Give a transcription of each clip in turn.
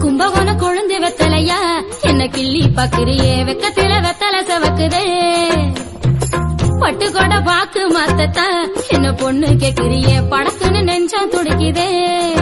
கும்பகோணம் குழந்தை வெத்தலையா? என்ன கிள்ளி பக்கிரியே வெக்கத்தில வெத்தல செவக்குதே. பட்டு கொட பாக்கு மாத்தத்தான் என்ன பொண்ணு கேக்குறியே படத்துன்னு நெஞ்சம் துடிக்குதே.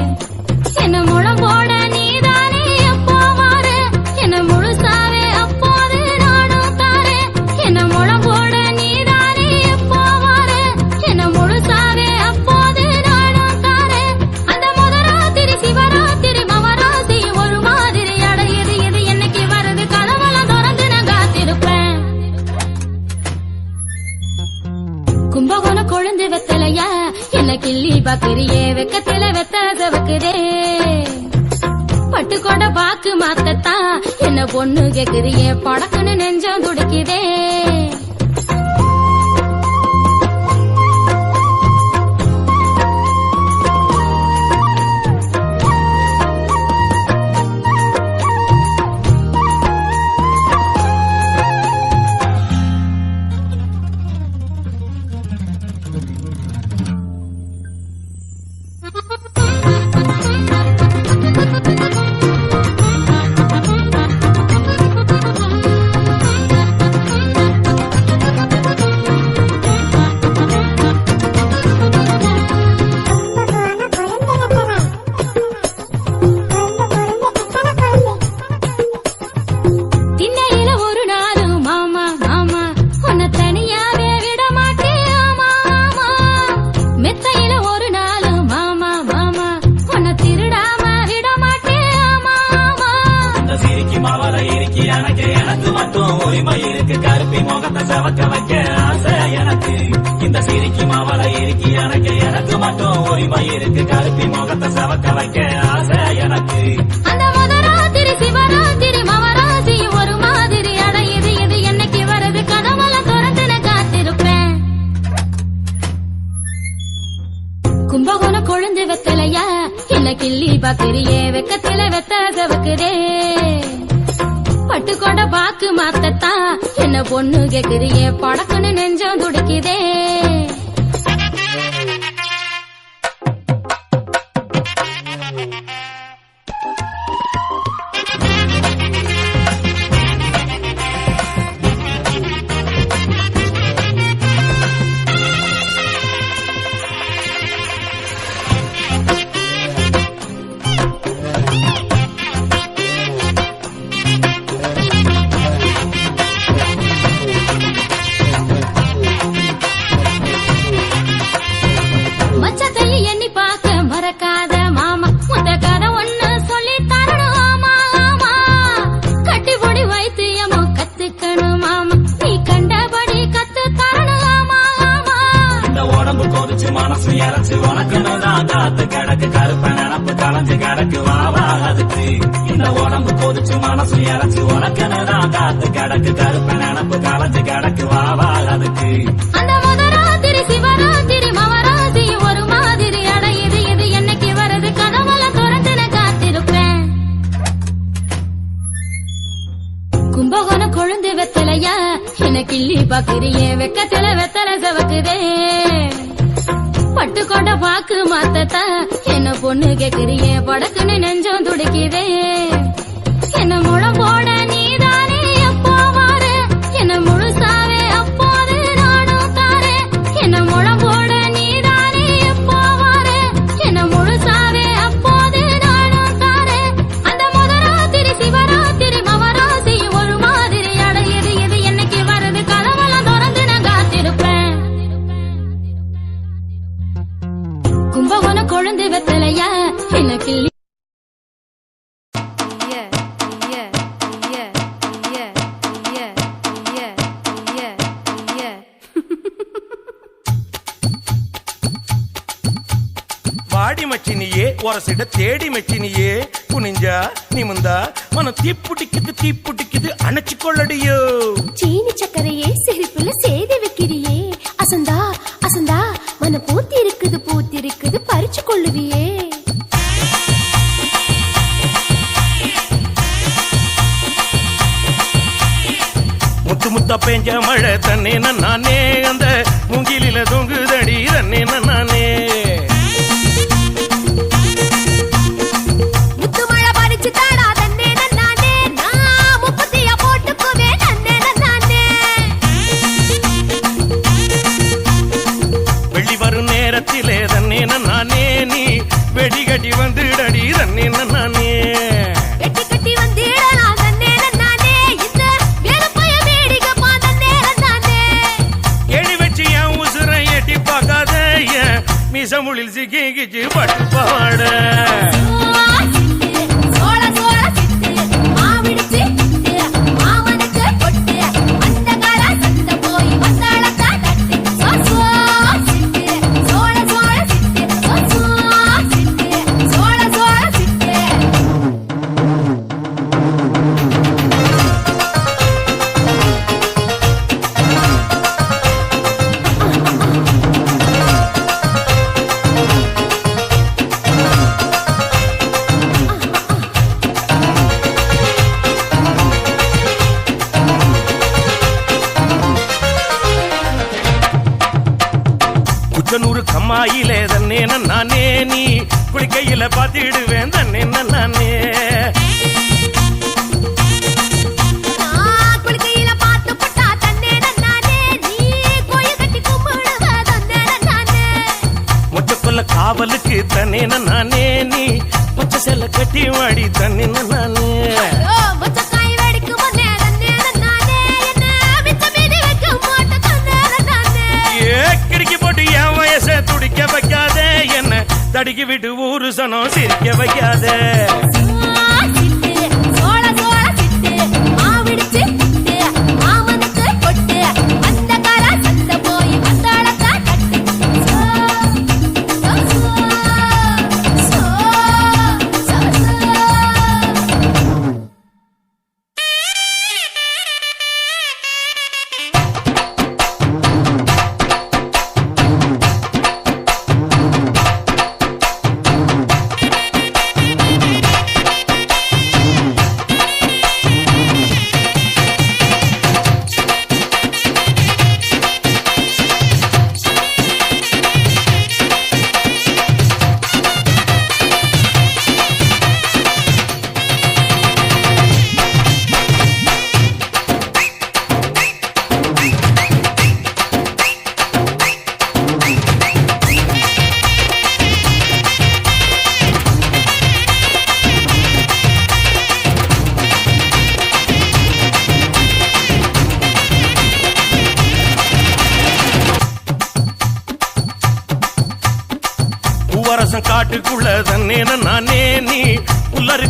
பொண்ணு கேக்குறிய படம் வைக்க ஆசை எனக்கு. அந்த முதராத்திரி சிவராத்திரி மவராத்திரி ஒரு மாதிரி அடையுது. இது என்னைக்கு வருது? கனவுல திறந்துன காத்திருப்பேன். கும்பகோணம் கொழுந்து வெத்தலையா? என்ன கிள்ளி பாக்கிறியே? வெக்கத்தில வெத்தாக வைக்குதே. பட்டுக்கோட பாக்கு மாத்தத்தான் என்ன பொண்ணு கேக்குறியே? படக்குன்னு நெஞ்சம் துடிக்குதே. பாக்குறியே வெக்கத்துல வெத்தல செவக்குதே. பட்டுக்கோட்டை பாக்கு மாத்தத்தா என்ன பொண்ணு கேக்குறியே படக்குன்னு நெஞ்சம் துடிக்குதே. தேடி చేడి మెచ్చినియే కునింజా నిముందా தீப்புடிக்குது తిప్పుటికిదు அணைச்சு கொள்ளடியோ சீனி చక్కரையே செருப்புல செய்து வைக்கிறியே. அசந்தா அசந்தா மன பூத்தி இருக்குது பூத்தி இருக்குது பறிச்சு கொள்ளுவியே. முத்து முத்தா பெஞ்ச மழை தண்ணே நானே அந்த மூங்கிலில தொங்கு ತುಳಿಸಿ ಗೀಗಿಜಿ ಬಟ್ಟು மேல பாத்திடுவேன்.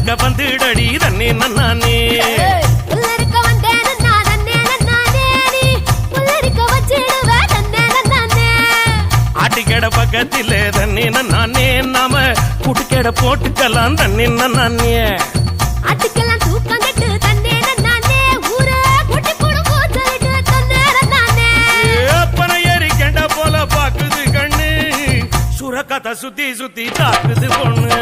இருக்க வந்துடடி தண்ணே நன்னானே. பக்கத்தில் தண்ணி நானே நாம குடிக்கட போட்டுக்கலாம் தண்ணி நானே அட்டுக்கெல்லாம் தூக்கம் கட்டு தண்ணே நானே ஊரே குட்டி போடு போட்டு தண்ணே போல பாக்குது கண்ணு. சுரக்கத்தை சுத்தி சுத்தி தாக்குது பொண்ணு.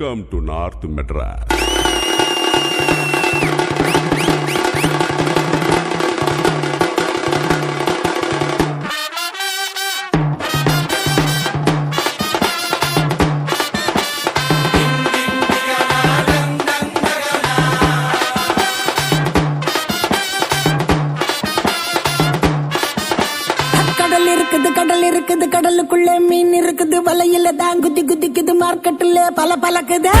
Welcome to north Madras. வெயிலே பல பலக்குதே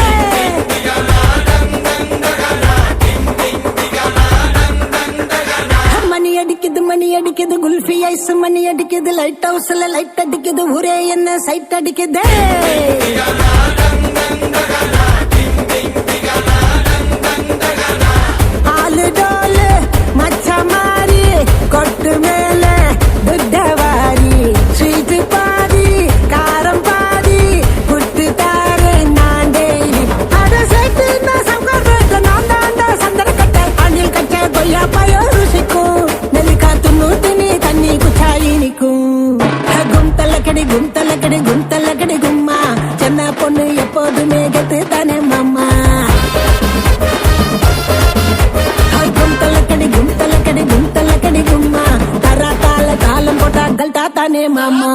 மணி அடிக்குது மணி அடிக்குது குல்ஃபி ஐஸ் மணி அடிக்குது லைட் ஹவுஸ்ல லைட் அடிக்குது ஒரே என்ன சைட் அடிக்குது. ஆளு டோலு மச்ச கொட்டுமே தானே மாமா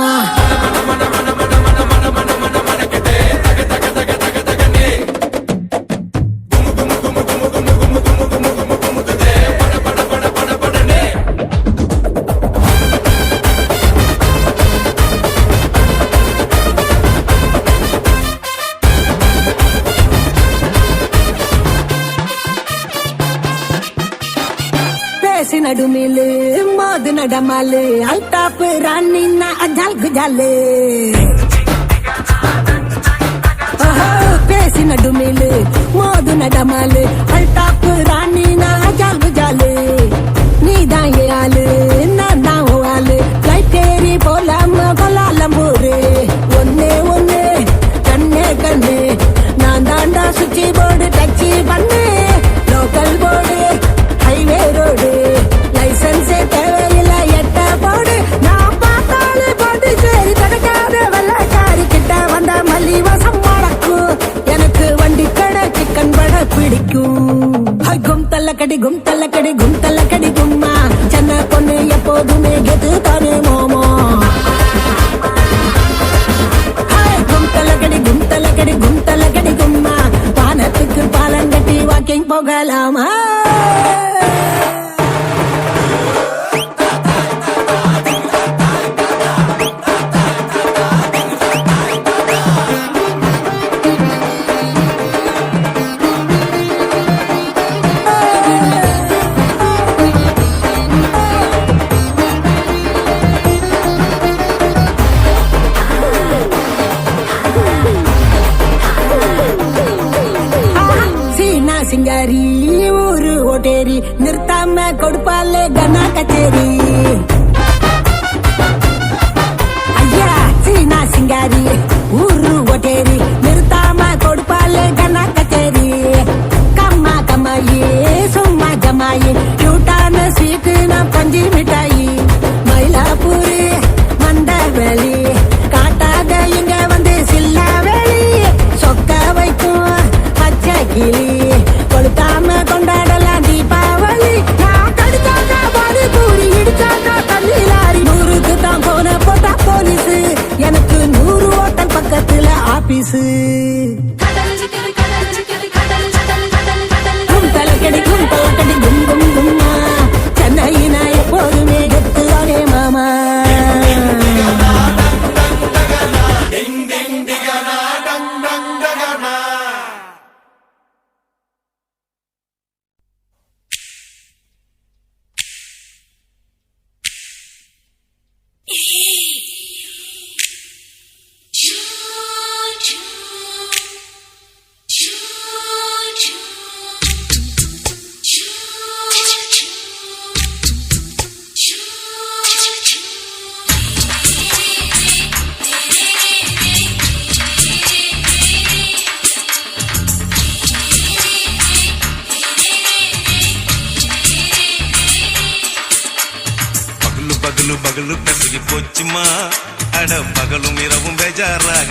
அஜால் குஜாலே ஓஹோ, பேசி நடுமிலு மோது நடமாலு அல்டாப்பு ராணி ராணின்னா அஜால் குஜாலு நீதான் என் ஆளு நான் தான் உன் ஆளு லைட் ஏறி போலாம கொலாலம்பூரு ஒன்னே ஒன்னு கண்ணே கண்ணு நான் தாண்டா சுச்சி போர்டு டச்சி பண்ண கும் தள்ளக்கடி கும் தள்ளக்கடி கும் தள்ளக்கடி கும்மா சென்னை பொண்ணு எப்போதுமே கெத்து தானே மோமோ ஹாய், கும் தள்ளக்கடி கும் தள்ளக்கடி கும் தள்ளக்கடி கும்மா வானத்துக்கு பாலங்கட்டி வாக்கிங் போகலாமா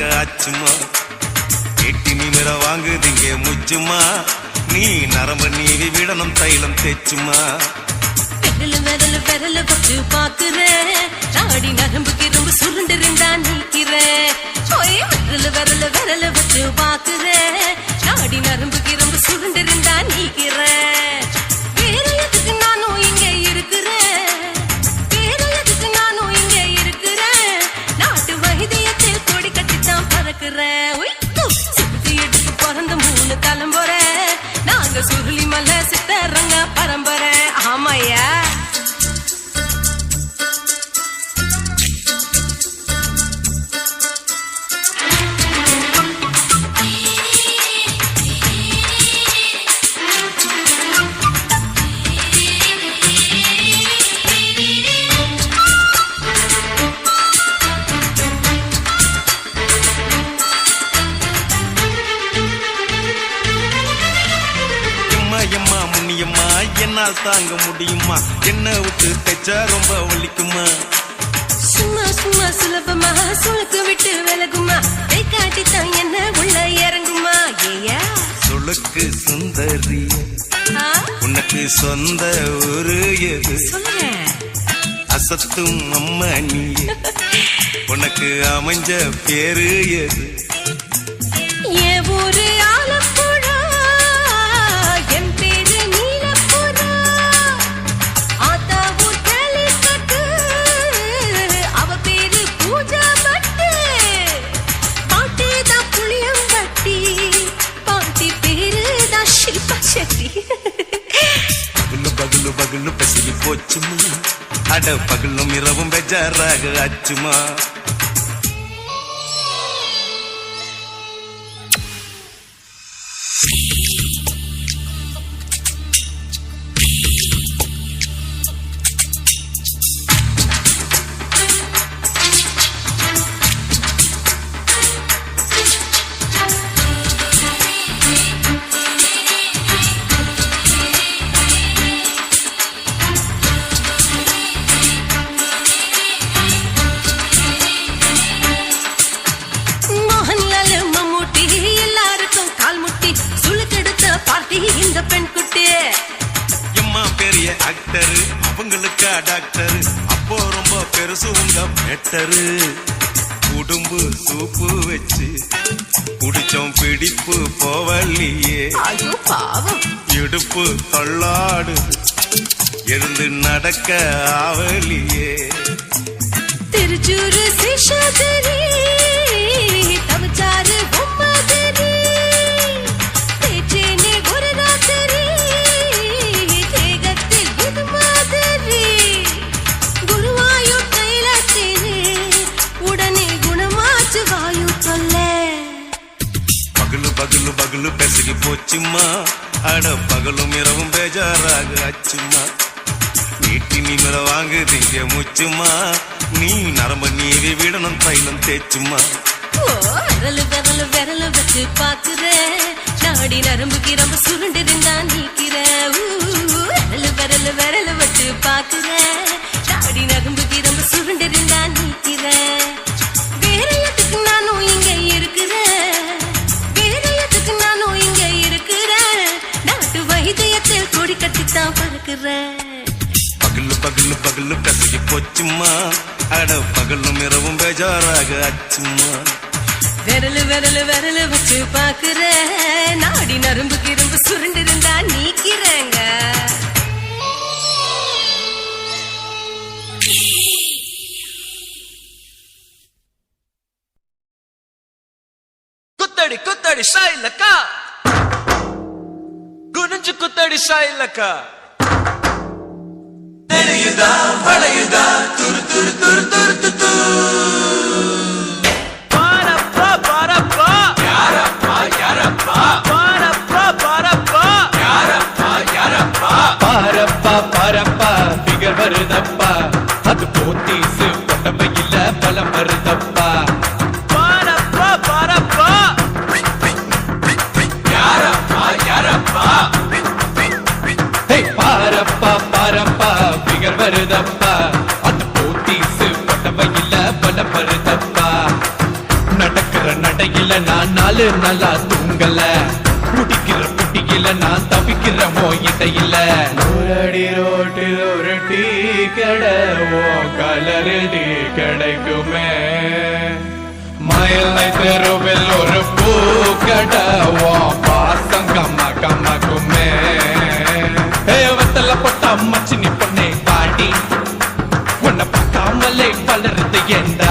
பேஜாராக ஆச்சுமா? எட்டி நிமிர வாங்குதிங்க முச்சுமா? நீ நரம்ப நீவி விடணும் தைலம் தேச்சுமா விரல விரல விரல வச்சு பாக்குறேன் நாடி நரம்புக்கு ரொம்ப சுருண்டு நிற்கிறேன் ஓய் விரல விரல விரல பாக்குறேன் நாடி நரம்புக்கு ரொம்ப சுருண்டு நிற்கிறேன் வேற எதுக்கு நானும் yeah. சுளுக்கு சுந்தரி. உனக்கு சொந்த ஊரு எது? அசத்தும் அம்மா நீ உனக்கு அமைஞ்ச பேரு எது? ஊரு ஆலப்புழா, பகலும் பசியும் போச்சுமா? அட பகலும் இரவும் பெஜாராக ஆச்சுமா? பார்ட்டி இந்த பெண் குட்டி எம்மா பெரிய ஆக்டர் அவங்களுக்கா டாக்டர் அப்போ ரொம்ப பெருசு உங்க பெட்டரு உடும்பு சூப்பு வச்சு குடிச்சோம் பிடிப்பு போவல்லையே. இடுப்பு தள்ளாடு எழுந்து நடக்க ஆவலியே. திருச்சூரு சேஷாதிரி அச்சும்மா அட பகலும் இரவும் பேஜாராக ஆச்சுமா நீட்டி நிமிர வாங்குதீங்க முச்சுமா நீ நரம்ப நீவி விடணும் தைலம் தேச்சுமா விரலு விரலு விரலு வச்சு பாக்குறேன் நாடி நரம்பு கிரம்பு சுருண்டிருந்தா நீக்கிற. விரலு விரலு விரலு வச்சு பாக்குறேன் நாடி நரம்பு கிரம்பு சுருண்டிருந்தா நீக்கிறேன் வேற பெசகி போச்சுமா அட பகலும் இரவும் பேஜாராக ஆச்சுமா விரலு விரலு விரலு வச்சு பாக்குறேன் நாடி நரம்பு கிரும்பு சுருண்டிருந்தா நீக்கிறேங்க. குத்தடி குத்தடி சாயிலக்க. குனிஞ்சு குத்தடி சாயிலக்க. நெளியுதா வளையுதா பாரப்பா பாரப்பா. பிகர் வருதப்பா கொண்டமையில பலம் வருதப்பா நடக்கிற நடையில நான் நாலு நல்லா தூங்கல குடிக்கிற குட்டியில நான் தவிக்கிற இடையில ஒரு ரோட்டில் ஒரு டீ கடை ஓ கலரில் டீ கிடைக்குமே மயிலை தெருவில் ஒரு பூ கடை ஓ பாசம் கம்மா கம்மாக்குமே ஏ வத்தல பொட்ட மச்சினி பாட்டி leyenda.